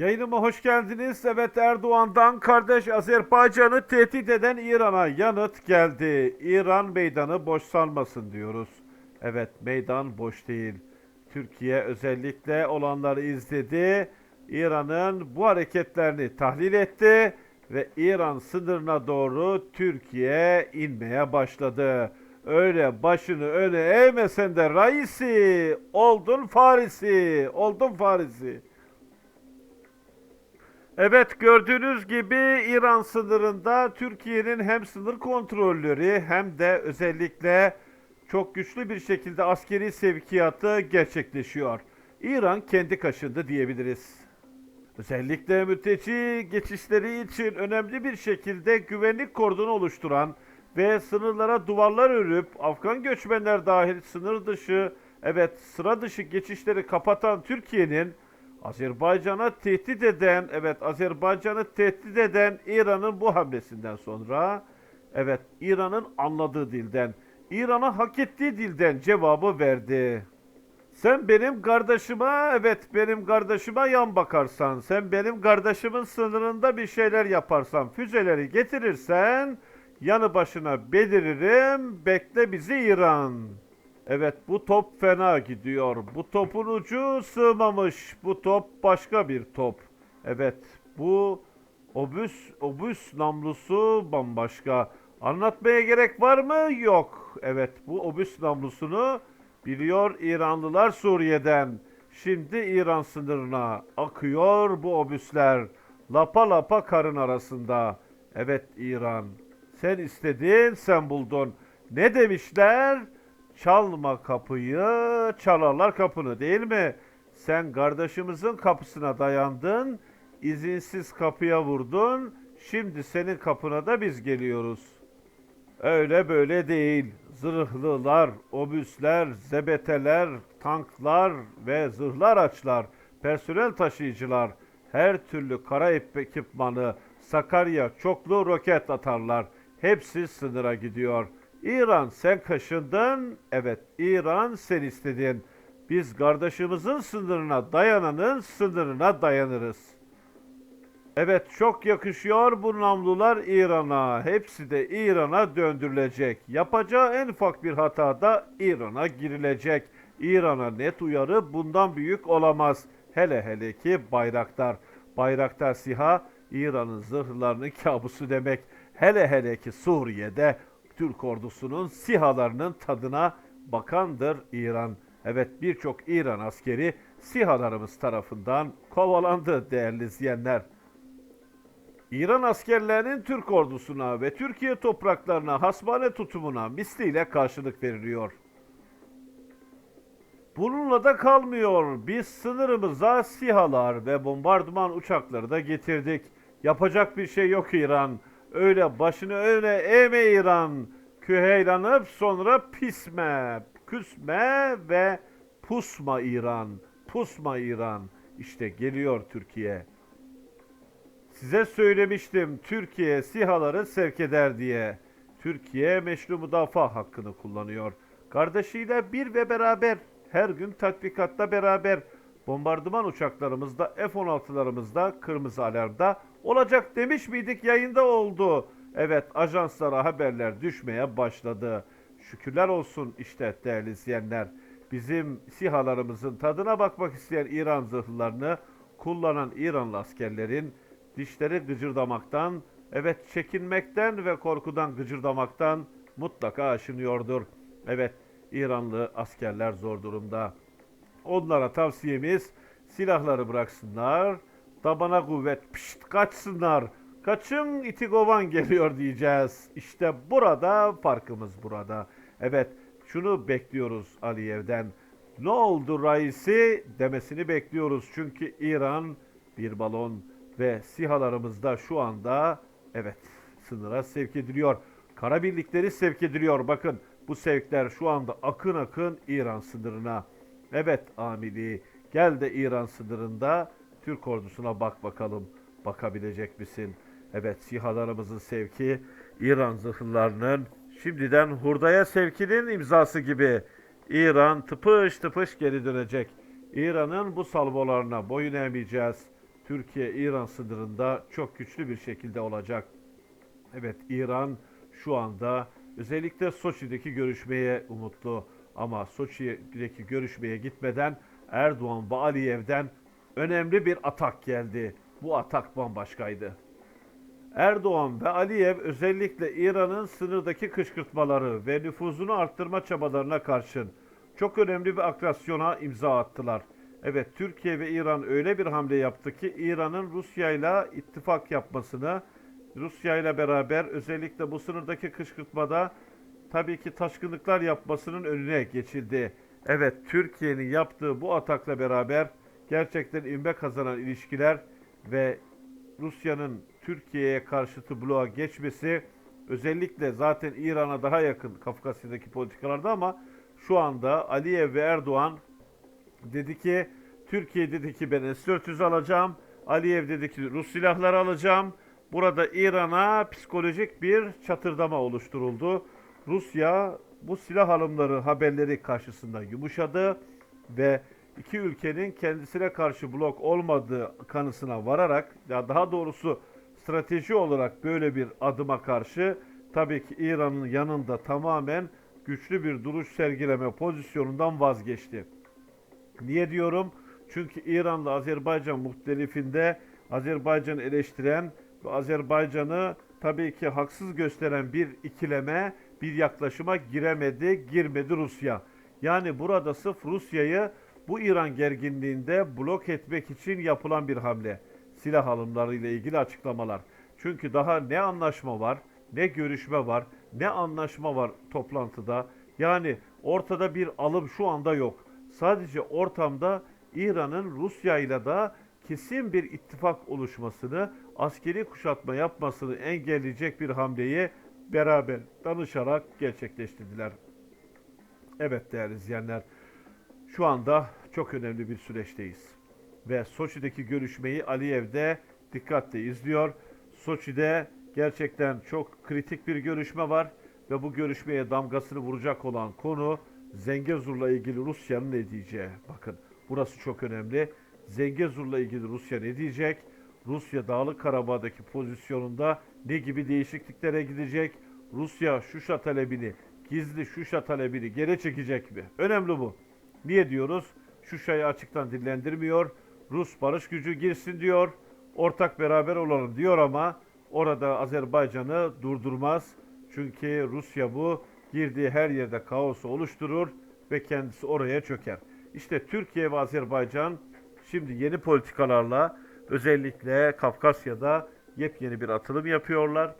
Yayınıma hoş geldiniz. Evet Erdoğan'dan kardeş Azerbaycan'ı tehdit eden İran'a yanıt geldi. İran meydanı boş sanmasın diyoruz. Evet meydan boş değil. Türkiye özellikle olanları izledi. İran'ın bu hareketlerini tahlil etti ve İran sınırına doğru Türkiye inmeye başladı. Öyle başını öne eğmesen de Raisi, oldun Farisi, oldun Farisi. Evet gördüğünüz gibi İran sınırında Türkiye'nin hem sınır kontrolleri hem de özellikle çok güçlü bir şekilde askeri sevkiyatı gerçekleşiyor. İran kendi kaşındı diyebiliriz. Özellikle mülteci geçişleri için önemli bir şekilde güvenlik kordonu oluşturan ve sınırlara duvarlar örüp Afgan göçmenler dahil sınır dışı, evet sıra dışı geçişleri kapatan Türkiye'nin Azerbaycan'a tehdit eden, evet Azerbaycan'ı tehdit eden İran'ın bu hamlesinden sonra, evet İran'ın anladığı dilden, İran'a hak ettiği dilden cevabı verdi. Sen benim kardeşime, evet benim kardeşime yan bakarsan, sen benim kardeşimin sınırında bir şeyler yaparsan, füzeleri getirirsen, yanı başına beliririm, bekle bizi İran. Evet bu top fena gidiyor. Bu topun ucu sığmamış. Bu top başka bir top. Evet bu obüs obüs namlusu bambaşka. Anlatmaya gerek var mı? Yok. Evet bu obüs namlusunu biliyor İranlılar Suriye'den. Şimdi İran sınırına akıyor bu obüsler. Lapa lapa karın arasında. Evet İran. Sen istedin, sen buldun. Ne demişler? Çalma kapıyı, çalarlar kapını değil mi? Sen kardeşimizin kapısına dayandın, izinsiz kapıya vurdun, şimdi senin kapına da biz geliyoruz. Öyle böyle değil. Zırhlılar, obüsler, zebeteler, tanklar ve zırhlar açlar, personel taşıyıcılar, her türlü kara ekipmanı, Sakarya çoklu roket atarlar. Hepsi sınıra gidiyor.'' İran sen kaşındın, evet İran sen istedin. Biz kardeşimizin sınırına dayananın sınırına dayanırız. Evet çok yakışıyor bu namlular İran'a. Hepsi de İran'a döndürülecek. Yapacağı en ufak bir hatada İran'a girilecek. İran'a net uyarı bundan büyük olamaz. Hele hele ki Bayraktar. Bayraktar SİHA İran'ın zırhlarının kabusu demek. Hele hele ki Suriye'de Türk ordusunun sihalarının tadına bakandır İran. Evet birçok İran askeri sihalarımız tarafından kovalandı değerli izleyenler. İran askerlerinin Türk ordusuna ve Türkiye topraklarına hasbane tutumuna misliyle karşılık veriliyor. Bununla da kalmıyor. Biz sınırımıza sihalar ve bombardıman uçakları da getirdik. Yapacak bir şey yok İran. Öyle başını öne eğme İran. Küheylanıp sonra pisme, küsme ve pusma İran. Pusma İran. İşte geliyor Türkiye. Size söylemiştim Türkiye sihaları sevk eder diye. Türkiye meşru müdafaa hakkını kullanıyor. Kardeşiyle bir ve beraber her gün tatbikatta beraber bombardıman uçaklarımızda F-16'larımızda kırmızı alarmda olacak demiş miydik yayında oldu. Evet ajanslara haberler düşmeye başladı. Şükürler olsun işte değerli izleyenler. Bizim sihalarımızın tadına bakmak isteyen İran zırhlarını kullanan İranlı askerlerin dişleri gıcırdamaktan, evet çekinmekten ve korkudan gıcırdamaktan mutlaka aşınıyordur. Evet İranlı askerler zor durumda. Onlara tavsiyemiz silahları bıraksınlar, tabana kuvvet pişt kaçsınlar. Kaçın itigovan geliyor diyeceğiz. İşte burada farkımız burada. Evet şunu bekliyoruz Aliyev'den. Ne oldu Raisi demesini bekliyoruz. Çünkü İran bir balon ve sihalarımızda şu anda evet sınıra sevk ediliyor. Kara birlikleri sevk ediliyor. Bakın bu sevkler şu anda akın akın İran sınırına. Evet amili gel de İran sınırında Türk ordusuna bak bakalım. Bakabilecek misin? Evet sihalarımızın sevki İran zırhlarının şimdiden hurdaya sevkinin imzası gibi İran tıpış tıpış geri dönecek. İran'ın bu salvolarına boyun eğmeyeceğiz. Türkiye-İran sınırında çok güçlü bir şekilde olacak. Evet İran şu anda özellikle Soçi'deki görüşmeye umutlu ama Soçi'deki görüşmeye gitmeden Erdoğan ve Aliyev'den önemli bir atak geldi. Bu atak bambaşkaydı. Erdoğan ve Aliyev özellikle İran'ın sınırdaki kışkırtmaları ve nüfuzunu arttırma çabalarına karşın çok önemli bir akrasyona imza attılar. Evet Türkiye ve İran öyle bir hamle yaptı ki İran'ın Rusya ile ittifak yapmasını, Rusya ile beraber özellikle bu sınırdaki kışkırtmada tabii ki taşkınlıklar yapmasının önüne geçildi. Evet Türkiye'nin yaptığı bu atakla beraber gerçekten ivme kazanan ilişkiler ve Rusya'nın Türkiye'ye karşıtı bloğa geçmesi özellikle zaten İran'a daha yakın Kafkasya'daki politikalarda ama şu anda Aliyev ve Erdoğan dedi ki Türkiye dedi ki ben S-400 alacağım. Aliyev dedi ki Rus silahları alacağım. Burada İran'a psikolojik bir çatırdama oluşturuldu. Rusya bu silah alımları haberleri karşısında yumuşadı ve iki ülkenin kendisine karşı blok olmadığı kanısına vararak ya daha doğrusu strateji olarak böyle bir adıma karşı tabii ki İran'ın yanında tamamen güçlü bir duruş sergileme pozisyonundan vazgeçti. Niye diyorum? Çünkü İran'la Azerbaycan muhtelifinde Azerbaycan'ı eleştiren ve Azerbaycan'ı tabii ki haksız gösteren bir ikileme, bir yaklaşıma giremedi, girmedi Rusya. Yani burada sırf Rusya'yı bu İran gerginliğinde blok etmek için yapılan bir hamle. Silah alımları ile ilgili açıklamalar. Çünkü daha ne anlaşma var, ne görüşme var, ne anlaşma var toplantıda. Yani ortada bir alım şu anda yok. Sadece ortamda İran'ın Rusya ile de kesin bir ittifak oluşmasını, askeri kuşatma yapmasını engelleyecek bir hamleyi beraber danışarak gerçekleştirdiler. Evet değerli izleyenler, şu anda çok önemli bir süreçteyiz. Ve Soçi'deki görüşmeyi Aliyev de dikkatle izliyor. Soçi'de gerçekten çok kritik bir görüşme var ve bu görüşmeye damgasını vuracak olan konu Zengezur'la ilgili Rusya'nın ne diyeceği. Bakın burası çok önemli. Zengezur'la ilgili Rusya ne diyecek? Rusya Dağlık Karabağ'daki pozisyonunda ne gibi değişikliklere gidecek? Rusya Şuşa talebini, gizli Şuşa talebini geri çekecek mi? Önemli bu. Niye diyoruz? Şuşa'yı açıktan dillendirmiyor. Rus barış gücü girsin diyor. Ortak beraber olalım diyor ama orada Azerbaycan'ı durdurmaz. Çünkü Rusya bu girdiği her yerde kaosu oluşturur ve kendisi oraya çöker. İşte Türkiye ve Azerbaycan şimdi yeni politikalarla özellikle Kafkasya'da yepyeni bir atılım yapıyorlar.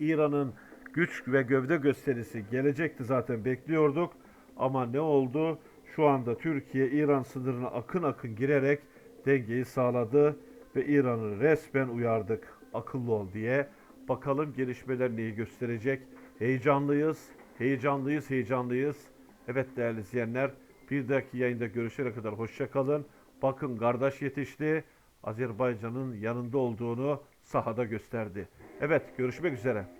İran'ın güç ve gövde gösterisi gelecekti zaten bekliyorduk. Ama ne oldu? Şu anda Türkiye İran sınırına akın akın girerek dengeyi sağladı ve İran'ı resmen uyardık. Akıllı ol diye. Bakalım gelişmeler neyi gösterecek? Heyecanlıyız, heyecanlıyız, heyecanlıyız. Evet değerli izleyenler, bir dahaki yayında görüşene kadar hoşça kalın. Bakın kardeş yetişti. Azerbaycan'ın yanında olduğunu sahada gösterdi. Evet görüşmek üzere.